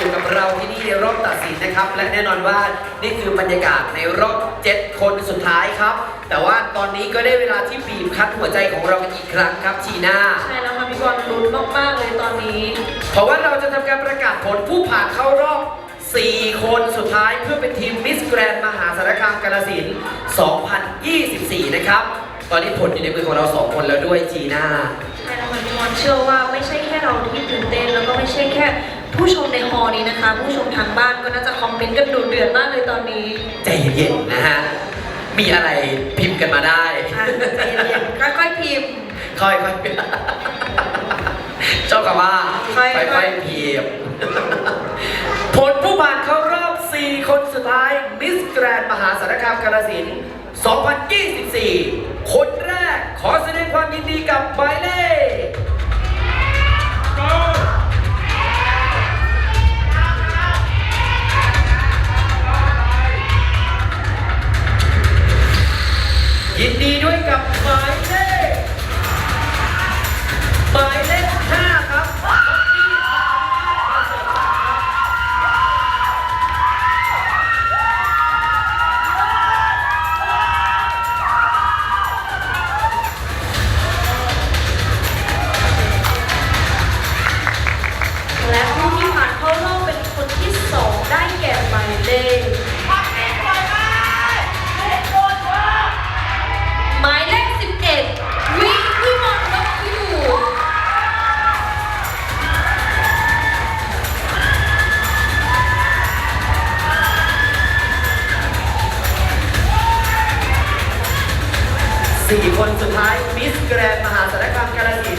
อยู่กับเราที่นี่ในรอบตัดสินนะครับ และแน่นอนว่านี่คือบรรยากาศในรอบ 7 คนสุดท้ายครับ แต่ว่าตอนนี้ก็ได้เวลาที่บีบคั้นหัวใจของเรากันอีกครั้งครับชีน่า ใช่แล้วค่ะพี่บอลลุ้นมากๆเลยตอนนี้เพราะว่าเราจะทำการประกาศผลผู้ผ่านเข้ารอบ 4 คนสุดท้ายเพื่อเป็นทีมมิสแกรนมหาสารคามกาลสินธุ์2024 นะครับ ตอนนี้ผลอยู่ในมือของเรา 2 คนแล้วด้วยจีน่า ใช่แล้วค่ะพี่บอลเชื่อว่าไม่ใช่แค่เราที่ตื่นเต้นแล้วก็ไม่ใช่แค่ ผู้ชมในฮอลล์นี้นะคะ ผู้ชมทางบ้านก็น่าจะคอมเมนต์กันดุเดือดมากเลยตอนนี้ใจเย็นๆนะฮะ มีอะไรพิมพ์กันมาได้ อะใจเย็นๆค่อยๆพิมพ์ ค่อยๆชอบคำว่าค่อยๆ ค่อยๆพิมพ์ผลผู้ผ่านเข้ารอบ 4 คนสุดท้ายมิสแกรนมหาสารคามกาลสินธุ์2024 คนแรกขอแสดงความยินดีกับหมายเลข สี่คนสุดท้ายมิสแกรนมหาสารคามกาลสิน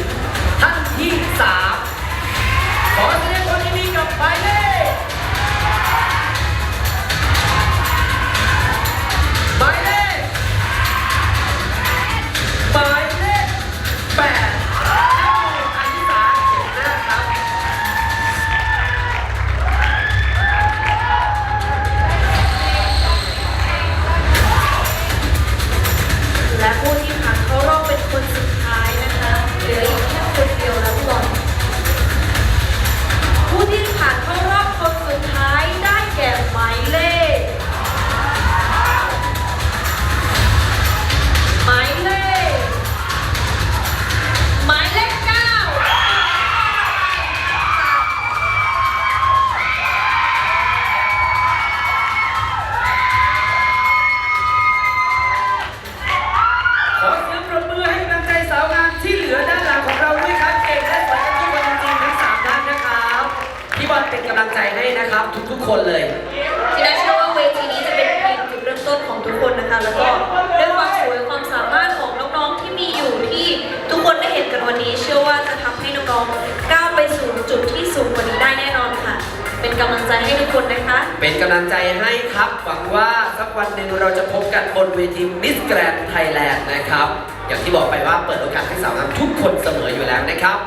กำลังใจให้ทุกคนนะคะ เป็นกำลังใจให้ครับ หวังว่าสักวันหนึ่งเราจะพบกันบนเวทีมิสแกรนไทยแลนด์นะครับ อย่างที่บอกไปว่าเปิดโอกาสให้สาวงามทุกคนเสมออยู่แล้วนะครับ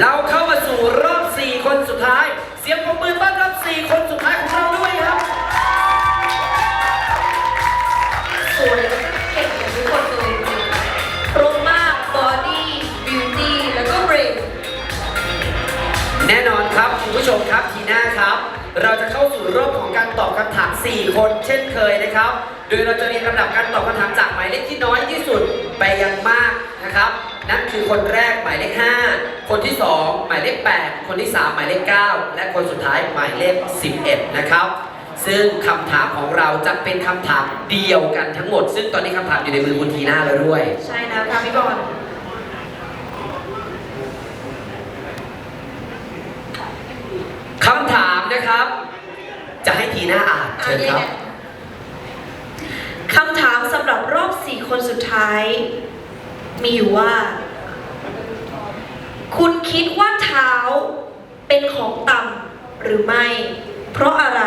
เราเข้ามาสู่รอบ 4 คนสุดท้าย เสียงปรบมือต้อนรับ 4 คน ตอบคำถาม 4 คนเช่นเคยนะครับ โดยเราจะเรียงลำดับการตอบคำถามจากหมายเลขที่น้อยที่สุดไปยังมากนะครับ นั่นคือคนแรกหมายเลข 5 คนที่ 2 หมายเลข 8 คนที่ 3 หมายเลข 9 และคนสุดท้ายหมายเลข 11 นะครับ ซึ่งคำถามของเราจะเป็นคำถามเดียวกันทั้งหมด ซึ่งตอนนี้คำถามอยู่ในมือคุณทีน่าแล้วด้วย ใช่แล้วค่ะพี่บอลคำถามนะครับ จะให้ทีน่าอ่านเชิญครับคำถามสำหรับรอบ4คนสุดท้าย มีอยู่ว่า คุณคิดว่าเท้าเป็นของต่ำหรือไม่ เพราะอะไร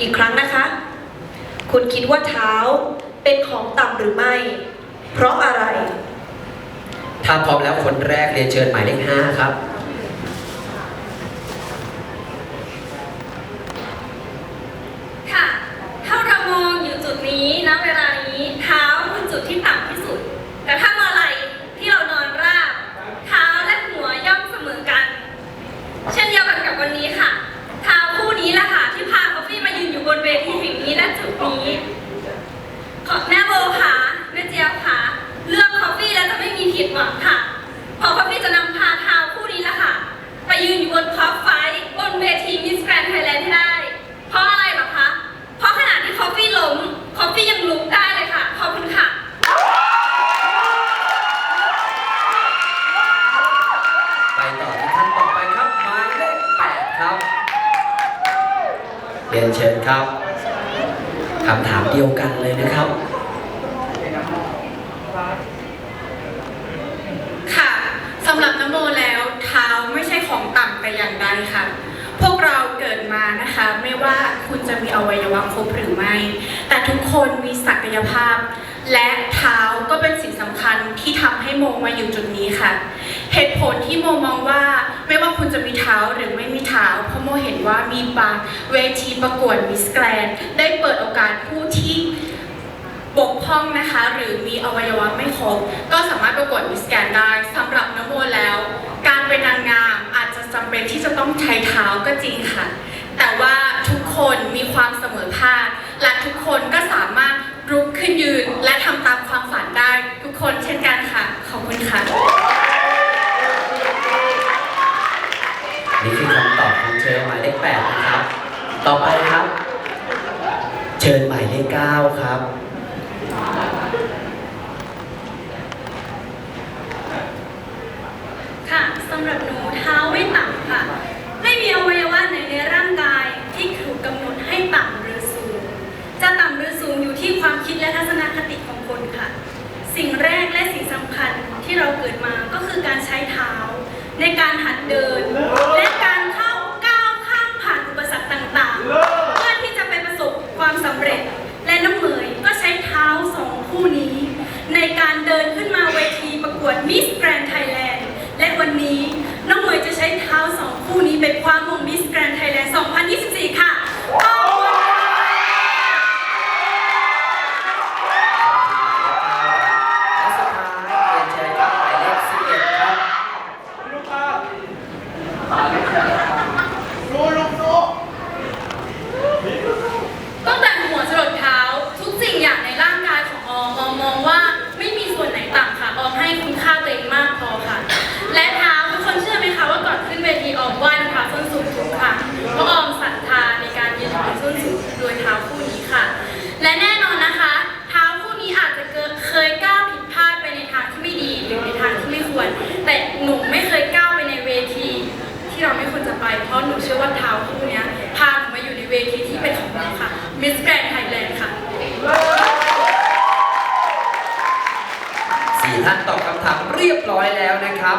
อีกครั้งนะคะ คุณคิดว่าเท้าเป็นของต่ำหรือไม่ เพราะอะไร ถ้าพร้อมแล้วคนแรกเรียนเชิญหมายเลขห้าครับ นี้ณเวลานี้เท้าคือจุดที่ต่ำที่สุด แต่ถ้าอะไรที่เรานอนราบ เท้าและหัวย่อมเสมอกัน เช่นเดียวกันกับวันนี้ค่ะ เท้าคู่นี้แหละค่ะที่พาคอฟฟี่มายืนอยู่บนเวทีแห่งนี้และจุดนี้ขอแม่โบค่ะแม่เจียวค่ะ เลือกคอฟฟี่แล้วจะไม่มีผิดหวังค่ะ เรียนเชิญครับคำถามเดียวกันเลยนะครับ ค่ะสำหรับนโมแล้วเท้าไม่ใช่ของต่ำแต่อย่างใดค่ะ พวกเราเกิดมานะคะ ไม่ว่าคุณจะมีอวัยวะครบหรือไม่ แต่ทุกคนมีศักยภาพ และเท้าก็ ที่ทำให้โมมาอยู่จุดนี้ค่ะ เหตุผลที่โมมองว่าไม่ว่าคุณจะมีเท้าหรือไม่มีเท้าเพราะโมเห็นว่ามีบางเวทีประกวดมิสแกรนได้เปิดโอกาสผู้ที่บกพร่องนะคะ หรือมีอวัยวะไม่ครบ ก็สามารถประกวดมิสแกรนได้สำหรับนโมแล้ว การเป็นนางงามอาจจะจำเป็นที่จะต้องใช้เท้าก็จริงค่ะ แต่ว่าทุกคนมีความเสมอภาคและทุกคนก็สามารถลุกขึ้นยืนและทำตามความฝันได้ทุกคนเช่นกันค่ะ ขอบคุณค่ะ นี่คือคำตอบของเชิญหมายเลขแปดนะครับ ต่อไปครับ เชิญหมายเลขเก้าครับ ค่ะสำหรับหนูเท้าไม่ต่ำค่ะ ไม่มีอวัยวะไหนในร่างกายที่ถูกกำหนดให้ต่ำหรือสูง จะต่ำหรือสูงอยู่ที่ความคิดและทัศนคติของคนค่ะ สิ่งแรกและสิ่งสำคัญที่เราเกิดมาก็คือการใช้เท้า ในการหัดเดิน คู่นี้ไปคว้ามงมิสแกรน d ์ไทยแลนด์ 2024 ค่ะขอบคุณค่ะ และสุดท้ายเรียนเชิญครับหมายเลขสิบเอ็ดครับ ตั้งแต่หัวจรดเท้า ทุกสิ่งอย่างในร่างกายของออมออมมองว่าไม่มีส่วนไหนต่ำค่ะออมให้คุณค่าตัวเองมากพอค่ะ และเท้าทุกคนเชื่อไหมคะว่าก่อนขึ้นเวทีออมไหว้รองเท้าส้นสูงทุกค่ะเพราะออมศรัทธาในการยืนบนส้นสูงโดยเท้าคู่นี้ค่ะ และแน่นอนนะคะ เท้าคู่นี้อาจจะเกิดเคยก้าวผิดพลาดไปในทางที่ไม่ดีหรือในทางที่ไม่ควร แต่หนูไม่เคยก้าวไปในเวที ที่เราไม่ควรจะไป เพราะหนูเชื่อว่าเท้าคู่เนี้ยพาหนูมาอยู่ในเวทีที่เป็นของเราค่ะ Miss Grand Thailand ค่ะ สี่ท่านตอบคำถามเรียบร้ อยแล้วนะครับ